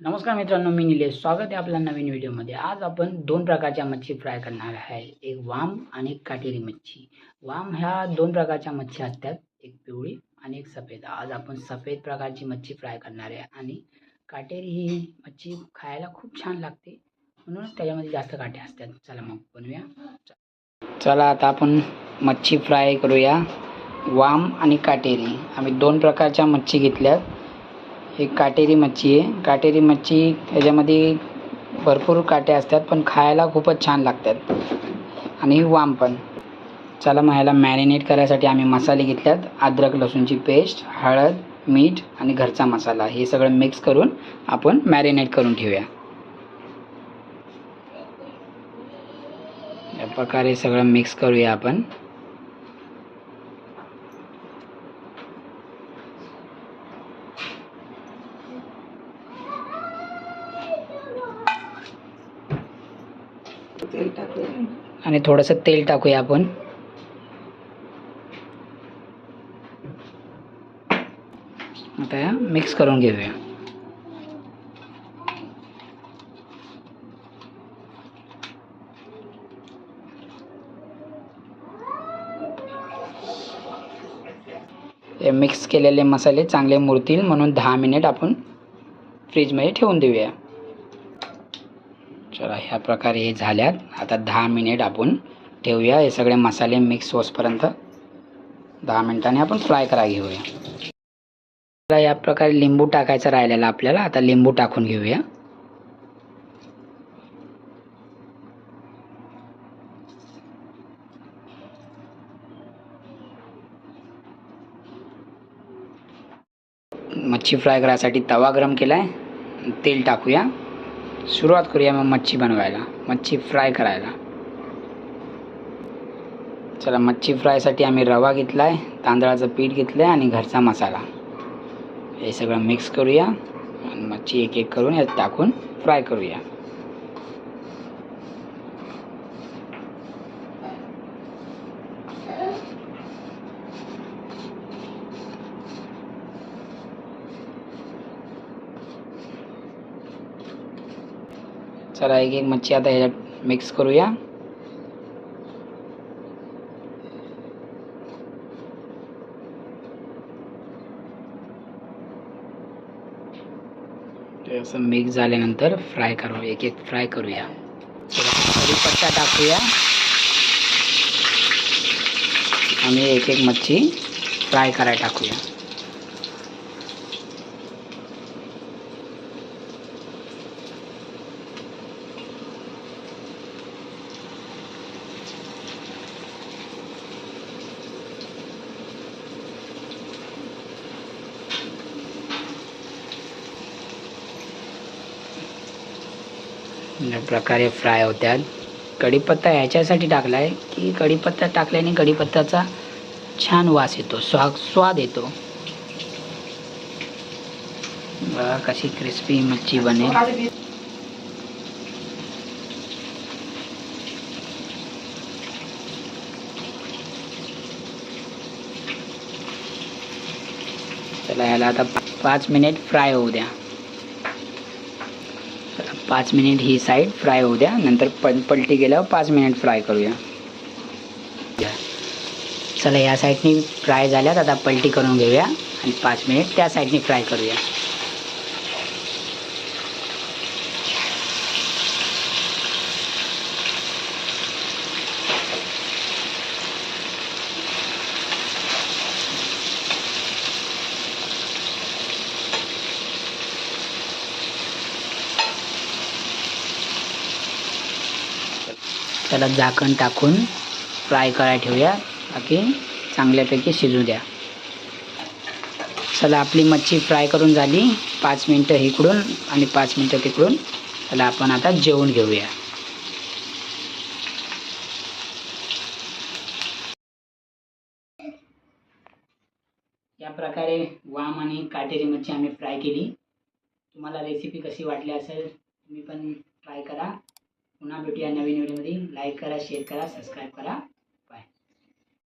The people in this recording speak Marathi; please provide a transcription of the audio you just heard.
नमस्कार मित्रांनो मी निलेश. स्वागत आहे आपल्या नवीन व्हिडिओमध्ये. आज आपण दोन प्रकारच्या मच्छी फ्राय करणार आहे. एक वाम आणि एक काटेरी मच्छी. वाम ह्या दोन प्रकारच्या मच्छी असतात. एक पिवळी आणि एक सफेद. आज आपण सफेद प्रकारची मच्छी फ्राय करणार आहे. आणि काटेरी ही मच्छी खायला खूप छान लागते. म्हणूनच त्याच्यामध्ये जास्त काटे असतात. चला मग बनवूया. चला आता आपण मच्छी फ्राय करूया. वाम आणि काटेरी. आम्ही दोन प्रकारच्या मच्छी घेतल्यात. एक काटेरी मच्छी आहे. काटेरी मच्छी त्याच्यामध्ये भरपूर काटे असतात पण खायला खूपच छान लागतात. आणि वाम पण. चला मग ह्याला मॅरिनेट करायसाठी आम्ही मसाले घेतल्यात. अद्रक लसूणची पेस्ट हळद मीठ आणि घरचा मसाला. हे सगळं मिक्स करून आपण मॅरिनेट करून ठेवूया. या प्रकारे सगळं मिक्स करूया आपण. तेल टाकूया. आणि थोडंसं तेल टाकूया आपण. आता मिक्स करून घेऊया. हे मिक्स केलेले मसाले चांगले मुरतील म्हणून दहा मिनिट आपण फ्रीजमध्ये ठेवून देऊया. चला ह्या प्रकारे हे झाल्यात. आता दहा मिनिट आपण ठेवूया. हे सगळे मसाले मिक्स होसपर्यंत दहा मिनिटांनी आपण फ्राय करा घेऊया. चला या प्रकारे लिंबू टाकायचा राहिलेला आपल्याला. आता लिंबू टाकून घेऊया. मच्छी फ्राय करायसाठी तवा गरम केला आहे तेल टाकूया. सुरुवात करूया मग मच्छी बनवायला. मच्छी फ्राय करायला. चला मच्छी फ्रायसाठी आम्ही रवा घेतला आहे तांदळाचं पीठ घेतलं आहे आणि घरचा मसाला. हे सगळं मिक्स करूया. आणि मच्छी एक एक करून यात टाकून फ्राय करूया. चला एक एक मच्छी आता ह्याच्यात मिक्स करूया ते मिक्स झाल्यानंतर फ्राय करू, एक एक फ्राय करूया कढीपत्ता आणि एक एक मच्छी फ्राय करायला टाकूया या प्रकारे फ्राय होत्यात कढीपत्ता ह्याच्यासाठी टाकला आहे की कढीपत्ता टाकल्याने कढीपत्त्याचा छान वास येतो स्वा स्वाद येतो. कशी क्रिस्पी मच्छी बनेल. चला ह्याला आता पाच मिनिट फ्राय होऊ द्या. पाच मिनिट ही साईड फ्राय होऊ द्या. नंतर पल पलटी गेल्यावर पाच मिनिट फ्राय करूया. चला या साईडनी फ्राय झाल्यात. आता पलटी करून घेऊया. आणि पाच मिनिट त्या साईडनी फ्राय करूया. त्याला झाकण टाकून फ्राय करायला ठेवूया. बाकी चांगल्यापैकी शिजू द्या. चला आपली मच्छी फ्राय करून झाली. पाच मिनटं इकडून आणि पाच मिनटं तिकडून चला आपण आता जेवून घेऊया. या प्रकारे वाम आणि काटेरी मच्छी आम्ही फ्राय केली. तुम्हाला रेसिपी कशी वाटली असेल तुम्ही पण ट्राय करा. पुन्हा भेटूया नवीन व्हिडिओमध्ये लाईक करा शेअर करा सबस्क्राईब करा.